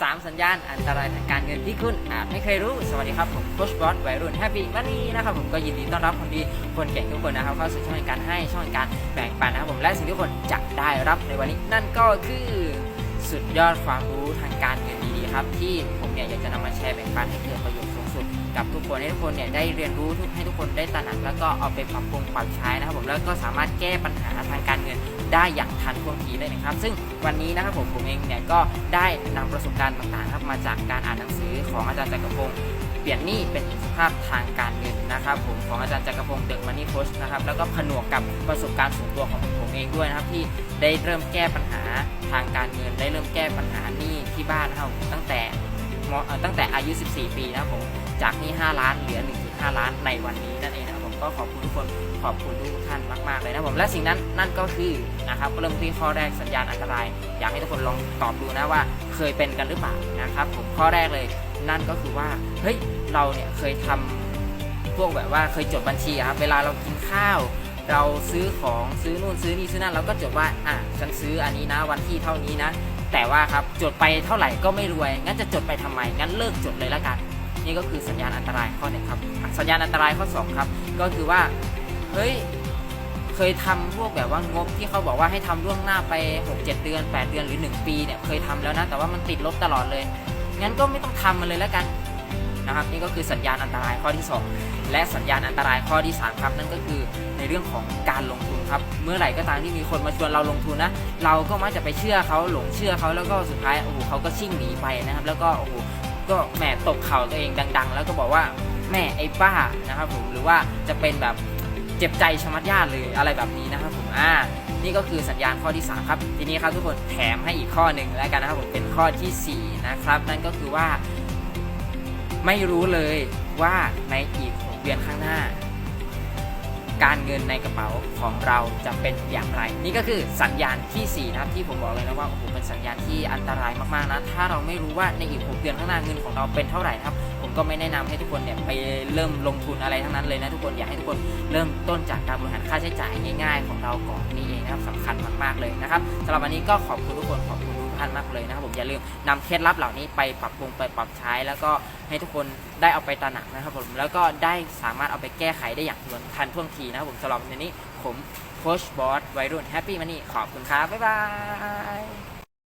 3 สัญญาณอันตรายทางการเงินที่คุณอาจไม่เคยรู้ สวัสดีครับผมโคชบอสวัยรุ่นแฮปปี้วันนี้นะครับผมก็ยินดีต้อนรับคนดีคนเก่งทุกคนนะครับเข้าสู่ช่องการให้ช่องการแบ่งปันนะครับผมและสิ่งที่ทุกคนจะได้รับในวันนี้นั่นก็คือสุดยอดความรู้ทางการเงินดีๆครับที่ผมเนี่ยอยากจะนำมาแชร์แบ่งปันให้เกิดประโยชน์สูงสุดกับทุกคนให้ทุกคนเนี่ยได้เรียนรู้ให้ทุกคนได้ตระหนักแล้วก็เอาไปปรับปรุงปรับใช้นะครับผมแล้วก็สามารถแก้ปัญหาทางการเงิน ได้อย่างทันท่วงทีเลยนะครับ ซึ่งวันนี้นะครับผมผมเองเนี่ยก็ได้นำประสบการณ์ต่างๆครับมาจากการอ่านหนังสือของอาจารย์จักรพงศ์เปลี่ยนหนี้เป็นอิสรภาพทางการเงินนะครับผมของอาจารย์จักรพงศ์เดอะมันนี่โคชนะครับแล้วก็ผนวกกับประสบการณ์ส่วนตัวของผมเองด้วยนะครับที่ได้เริ่มแก้ปัญหาทางการเงิน ได้เริ่มแก้ปัญหาหนี้ที่บ้านนะครับตั้งแต่ตั้งแต่อายุ 14 ปีนะครับผมจากหนี้ 5 ล้านเหลือ 1.5 ล้านในวันนี้นั่นเองนะ ก็ขอบคุณทุกคนขอบคุณทุกท่านมาก ๆ เลยนะผมและสิ่งนั้นนั่นก็คือนะครับเริ่มที่ข้อแรกสัญญาณอันตราย อยากให้ทุกคนลองตอบดูนะว่าเคยเป็นกันหรือเปล่านะครับผมข้อแรกเลยนั่นก็คือว่าเฮ้ยเราเนี่ยเคยทำพวกแบบว่าเคยจดบัญชีครับเวลาเรากินข้าว เราซื้อของซื้อนู่นซื้อนี่ซื้อนั่นเราก็จดว่าอะฉันซื้ออันนี้นะวันที่เท่านี้นะ แต่ว่าครับจดไปเท่าไหร่ก็ไม่รวย งั้นจะจดไปทำไมงั้นเลิกจดเลยละกัน นี่ก็คือสัญญาณอันตรายข้อหนึ่งครับ สัญญาณอันตรายข้อสองครับ ก็คือว่า เฮ้ย เคยทำพวกแบบว่างบที่เขาบอกว่าให้ทำล่วงหน้าไป 6 7 เดือน 8 เดือนหรือ 1 ปีเนี่ยเคยทำแล้วนะ แต่ว่ามันติดลบตลอดเลย งั้นก็ไม่ต้องทำมันเลยแล้วกันนะครับ นี่ก็คือสัญญาณอันตรายข้อที่ 2 และสัญญาณอันตรายข้อที่ 3 ครับ นั่นก็คือในเรื่องของการลงทุนครับ เมื่อไหร่ก็ตามที่มีคนมาชวนเราลงทุนนะ เราก็มักจะไปเชื่อเขาหลงเชื่อเขาแล้วก็สุดท้ายโอ้โหเขาก็ชิ่งหนีไปนะครับ แล้วก็โอ้โห ก็แหมตบเข่าตัวเองดัง ๆ แล้วก็บอกว่าแม่ไอ้บ้านะครับผมหรือว่าจะเป็นแบบเจ็บใจชะมัดญาติเลยอะไรแบบนี้นะครับผมอ่านี่ก็คือสัญญาณข้อที่ 3 ครับ ทีนี้ครับทุกคนแถมให้อีกข้อหนึ่งแล้วกันนะครับผมเป็นข้อทีสี่4 นะครับ นั่นก็คือว่า ไม่รู้เลยว่าในอีก 6 เดือนข้างหน้า การเงินในกระเป๋าของเราจะเป็นอย่างไร นี่ก็คือสัญญาณทีสี่ 4 นะครับ ที่ผมบอกเลยนะว่าโอ้โหเป็นสัญญาณที่อันตรายมากๆนะ ถ้าเราไม่รู้ว่าในอีก 6 เดือนข้างหน้าเงินของเราเป็นเท่าไหร่นะครับ ผมก็ไม่แนะนำให้ทุกคนเนี่ยไปเริ่มลงทุนอะไรทั้งนั้นเลยนะทุกคนอยากให้ทุกคนเริ่มต้นจากการบริหารค่าใช้จ่ายง่าย ๆ ของเราก่อนนี่เองนะครับสำคัญมากๆเลยนะครับสำหรับวันนี้ก็ขอบคุณทุกคนขอบ คุณทุกท่านมากเลยนะครับผมอย่าลืมนำเคล็ดลับเหล่านี้ไปปรับปรุงไปปรับใช้ แล้วก็ให้ทุกคนได้เอาไปตระหนักนะครับผมแล้วก็ได้สามารถเอาไปแก้ไขได้อย่างทันท่วงทีนะครับผมสำหรับในนี้ผมโค้ชบอสวัยรุ่นแฮปปี้มันนี่ขอบคุณครับบ๊ายบาย